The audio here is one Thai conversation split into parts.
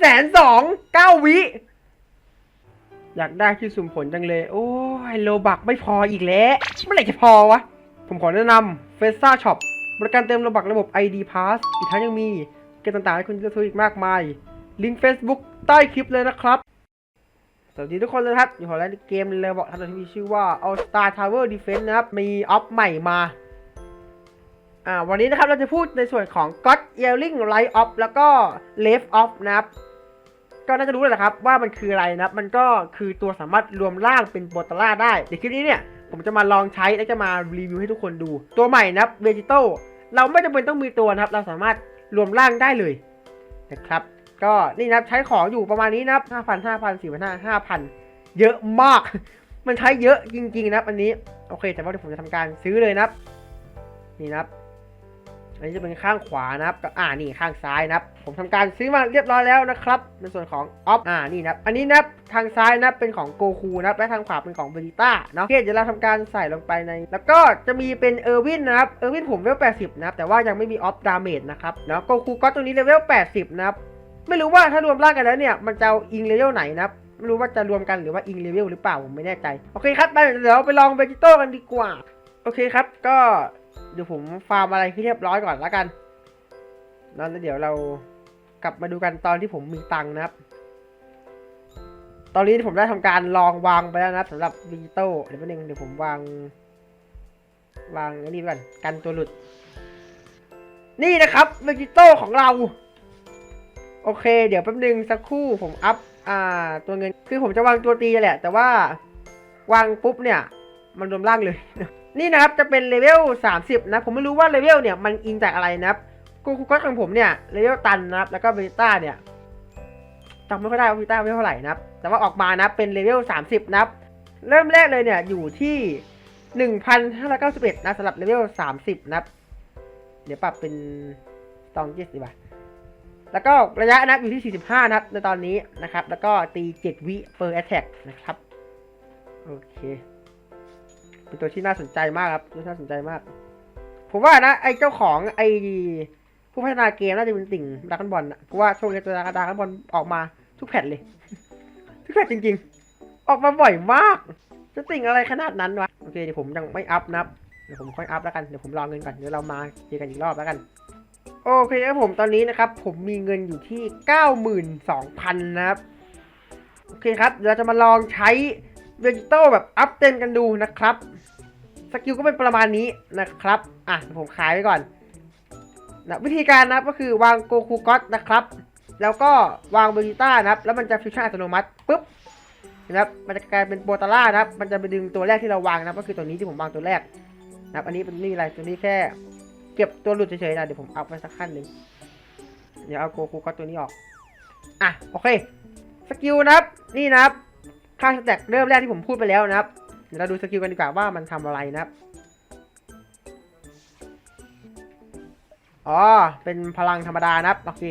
แสนสองเก้าวิ อยากได้ที่สุ่มผลจังเลย โอ้ยโลบักไม่พออีกแล้ว เมื่อไหร่จะพอวะ ผมขอแนะนำเฟซ่าช็อปบริการเติมโลบักระบบ ID Pass อีกทั้งยังมีเกมต่างๆ ให้คุณเลือกซื้ออีกมากมาย ลิงก์ Facebook ใต้คลิปเลยนะครับ สวัสดีทุกคนเลยครับ อยู่ของร้านเกมเลยบอกทำที่มีชื่อว่า All Star Tower Defense นะครับ มีออฟใหม่มา อ่าวันนี้นะครับเราจะพูดในส่วนของ God Yelling Light Off แล้วก็ Left Off นะครับ ก็น่าจะรู้เลยนะครับว่ามันคืออะไรนะครับ มันก็คือตัวสามารถรวมร่างเป็นโบตาร่าได้เดี๋ยวคลิปนี้เนี่ย ผมจะมาลองใช้และจะมารีวิวให้ทุกคนดู ตัวใหม่นะครับเวจิโตเราไม่จำเป็นต้องมีตัวนะครับ เราสามารถรวมร่างได้เลยนะครับ ก็นี่นะครับใช้ของอยู่ประมาณนี้นะครับห้าพันห้าพันสี่พันห้าห้าพันเยอะมาก มันใช้เยอะจริงๆนะครับอันนี้ โอเค แต่ว่าเดี๋ยวผมจะทำการซื้อเลยนะครับ นี่นะครับ อันนี้จะเป็นข้างขวานะครับกับอ่านี่ข้างซ้ายนะครับ ผมทำการซื้อมาเรียบร้อยแล้วนะครับในส่วนของออฟอ่านี่นะครับอันนี้นะครับทางซ้ายนะครับเป็นของโกคูนะครับและทางขวาเป็นของเบริต้าเนาะโอเคเดี๋ยวเราทำการใส่ลงไปใน แล้วก็จะมีเป็นเออร์วินนะครับเออร์วินผมเลเวล80นะครับแต่ว่ายังไม่มีออฟดาเมจนะครับเนาะโกคูก็ตัวนี้เลเวล80นะครับไม่รู้ว่าถ้ารวมร่างกันแล้วเนี่ยมันจะอิงเลเวลไหนนะครับไม่รู้ว่าจะรวมกันหรือว่าอิงเลเวลหรือเปล่าผมไม่แน่ใจ โอเคครับไปเดี๋ยวไปลองเบจิโต้กันดีกว่า โอเคครับก็ เดี๋ยวผมฟาร์มอะไรให้เรียบร้อยก่อนแล้วกันแล้วเดี๋ยวเรากลับมาดูกันตอนที่ผมมีตังค์นะครับ ตอนนี้ผมได้ทำการลองวางไปแล้วนะครับสำหรับดิจิตอลเดี๋ยวแป๊บนึงเดี๋ยวผมวาง วางอันนี้ก่อนกันตัวหลุด นี่นะครับดิจิตอลของเรา โอเค เดี๋ยวแป๊บนึงสักครู่ผมอัพอ่าตัวเงินคือผมจะวางตัวตีแหละ แต่ว่าวางปุ๊บเนี่ย มันรวมร่างเลย นี่นะครับจะเป็นเลเวล 30 นะ ผมไม่รู้ว่าเลเวลเนี่ยมันอิงจากอะไรนะครับกูคูก็ของผมเนี่ยเลเวลตันนะครับ แล้วก็เบต้าเนี่ยจำไม่ค่อยได้ว่าเบต้าเลเวลเท่าไหร่นะครับ แต่ว่าออกมานะเป็นเลเวล 30 นะครับ เริ่มแรกเลยเนี่ยอยู่ที่ 1,591 นะสำหรับเลเวล 30 นะครับ เดี๋ยวปรับเป็นตองเจ็ดดีกว่าแล้วก็ระยะนะอยู่ที่ 45 นะครับในตอนนี้นะครับ แล้วก็ตี 7 วิ per attack นะครับ โอเค เป็นตัวที่น่าสนใจมากครับตัวที่น่าสนใจมาก ผมว่านะ ไอ้เจ้าของไอ้ผู้พัฒนาเกมน่าจะเป็นติ่งดรากันบอลนะเพราะว่าช่วงนี้ตัวดรากันบอลออกมาทุกแพทเลย ทุกแพทจริง ๆ ออกมาบ่อยมาก จะติ่งอะไรขนาดนั้นวะโอเคเดี๋ยวผมยังไม่อัพนะครับเดี๋ยวผมค่อยอัพแล้วกันเดี๋ยวผมรอเงินก่อนเดี๋ยวเรามาเจอกันอีกรอบแล้วกันโอเคครับผมตอนนี้นะครับ ผมมีเงินอยู่ที่เก้าหมื่นสองพันนะครับ โอเคครับเดี๋ยวเราจะมาลองใช้ เวจิโต้แบบอัพเต็มกันดูนะครับสกิลก็เป็นประมาณนี้นะครับ อะผมขายไว้ก่อนนะวิธีการนะก็คือวางโกคูก็ตนะครับ แล้วก็วางเบจิต้านะครับ แล้วมันจะฟิวชั่นอัตโนมัติปุ๊บนะครับ มันจะกลายเป็นโบตาร่านะครับ มันจะไปดึงตัวแรกที่เราวางนะก็คือตัวนี้ที่ผมวางตัวแรกนะครับ อันนี้เป็นนี่อะไรตัวนี้แค่ เก็บตัวหลุดเฉยๆนะเดี๋ยวผมเอัพไว้สักขั้นหนึ่งเดี๋ยวเอาโกคูก็ตตัวนี้ออก อะโอเค สกิลนะครับ นี่นะครับ ค่าสแต็กเริ่มแรกที่ผมพูดไปแล้วนะครับ เดี๋ยวเราดูสกิลกันดีกว่าว่ามันทำอะไรนะครับ อ๋อ เป็นพลังธรรมดานะครับโอเค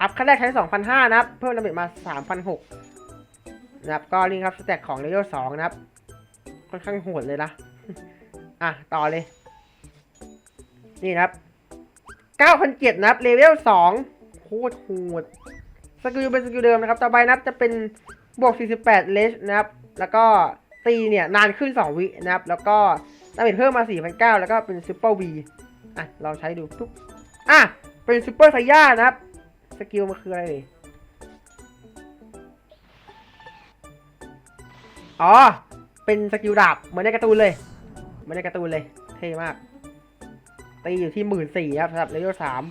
อัพขั้นแรกใช้ 2,500 นะครับ เพิ่มดาเมจมา 3,600 นะครับ ก็นี่ครับสแต็กของเลเวล2นะครับ ค่อนข้างโหดเลยนะ อะ ต่อเลย นี่นะครับ9,700นะครับเลเวล2โคตรโหดสกิลเป็นสกิลเดิมนะครับ ต่อไปนะครับจะเป็น บวก 48 เลชนะครับ แล้วก็ตีเนี่ยนานขึ้น 2 วินะครับ แล้วก็ดาเมจเพิ่มมา 4,900 แล้วก็เป็นซูเปอร์วีอะลองใช้ดูทุกอะ เป็นซูเปอร์ไซย่านะครับ สกิลมันคืออะไรเลยอ๋อ เป็นสกิลดาบเหมือนในการ์ตูนเลยเหมือนในการ์ตูนเลย เท่มาก ตีอยู่ที่หมื่นสี่ครับสำหรับเลเวลสาม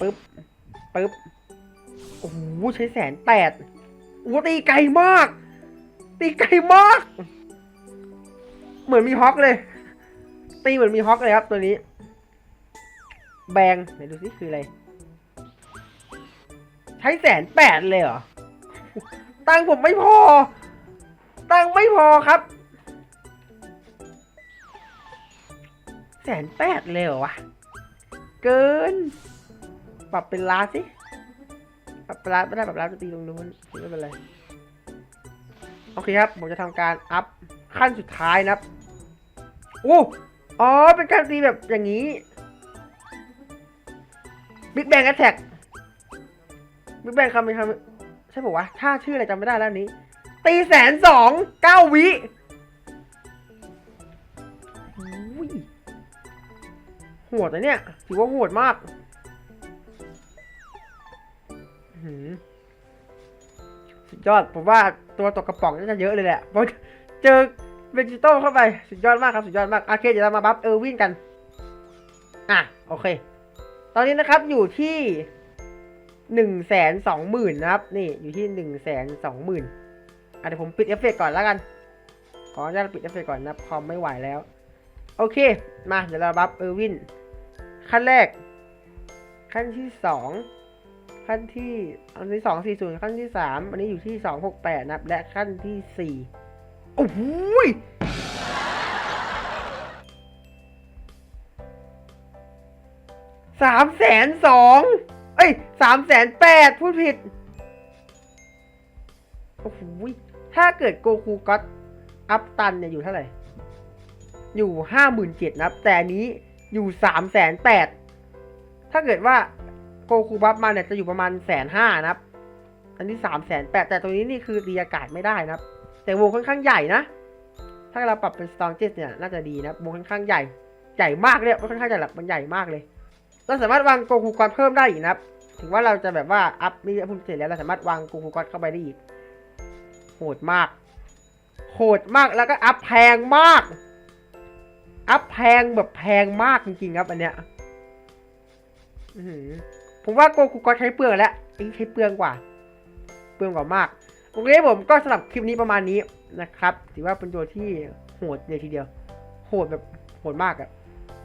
ปึ๊บปึ๊บโอ้โหใช้แสนแปด อ้ตีไกลมาก ตีไกลมาก เหมือนมีฮอกเลย ตีเหมือนมีฮอกเลยครับตัวนี้ แบงไหนดูสิคืออะไร ใช้แสนแปดเลยเหรอ ตังผมไม่พอ ตังไม่พอครับแสนแปดเลยเหรอวะ เกิน ปรับเป็นล้านสิ ปรับร้าไม่ได้ปรับร้าจะตีตรงนู้นไม่เป็นไรโอเคครับผมจะทำการอัพขั้นสุดท้ายนะครับโอ้อ๋อเป็นการตีแบบอย่างนี้ Big Bang Attack บิ๊กแบงคำเป็นคำใช่ปะวะถ้าชื่ออะไรจำไม่ได้แล้วนี้ ตีแสนสองเก้าวิโหดนะเนี่ย ถือว่าโหดมาก สุดยอดผมว่าตัวตกกระป๋องน่าจะเยอะเลยแหละเพราะเจอเวจิโต้เข้าไปสุดยอดมากครับสุดยอดมากโอเคเดี๋ยวเรามาบัฟเออร์วินกัน อะโอเค ตอนนี้นะครับอยู่ที่หนึ่งแสนสองหมื่นนะครับ นี่อยู่ที่หนึ่งแสนสองหมื่นอะเดี๋ยวผมปิดเอฟเฟกต์ก่อนแล้วกัน ขออนุญาตปิดเอฟเฟกต์ก่อนนะครับคอมไม่ไหวแล้ว โอเค มาเดี๋ยวเราบัฟเออร์วินขั้นแรก ขั้นที่สอง ขั้นที่อันนี้สองสี่ศูนย์ขั้นที่สามอันนี้อยู่ที่สองหกแปดนะครับ และขั้นที่สี่โอ้โหยสามแสนสองเอ้ยสามแสนแปดพูดผิด โอ้โหถ้าเกิดโกคูก็ตอัพตันเนี่ยอยู่เท่าไหร่ อยู่ห้าหมื่นเจ็ดนับแต่นี้อยู่สามแสนแปดถ้าเกิดว่า โกคูบัฟมาเนี่ยจะอยู่ประมาณแสนห้านะครับ อันนี้สามแสนแปดแต่ตรงนี้นี่คือตีอากาศไม่ได้นะครับ แต่วงค่อนข้างใหญ่นะ ถ้าเราปรับเป็นสตองเจสเนี่ยน่าจะดีนะวงค่อนข้างใหญ่ ใหญ่มากเลยค่อนข้างใหญ่แบบมันใหญ่มากเลย เราสามารถวางโกคูกอดเพิ่มได้อีกนะครับ ถึงว่าเราจะแบบว่าอัพนี่พุ่งเสร็จแล้วเราสามารถวางโกคูกอดเข้าไปได้อีก โหดมาก โหดมากแล้วก็อัพแพงมาก อัพแพงแบบแพงมากจริงๆครับอันเนี้ย อื้อ ผมว่าโกคุก็ใช้เปลืองแล้วไอ้ใช้เปลืองกว่า เปลืองกว่ามาก โอเคผมก็สำหรับคลิปนี้ประมาณนี้นะครับ ถือว่าเป็นตัวที่โหดเลยทีเดียว โหดแบบโหดมากอะ่ะ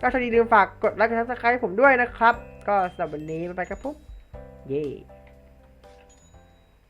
ก็ถ้าดีลืมฝากกดไลค์กดซับสไครต์ผมด้วยนะครับ ก็สำหรับวันนี้ไปครับปุ๊บเย้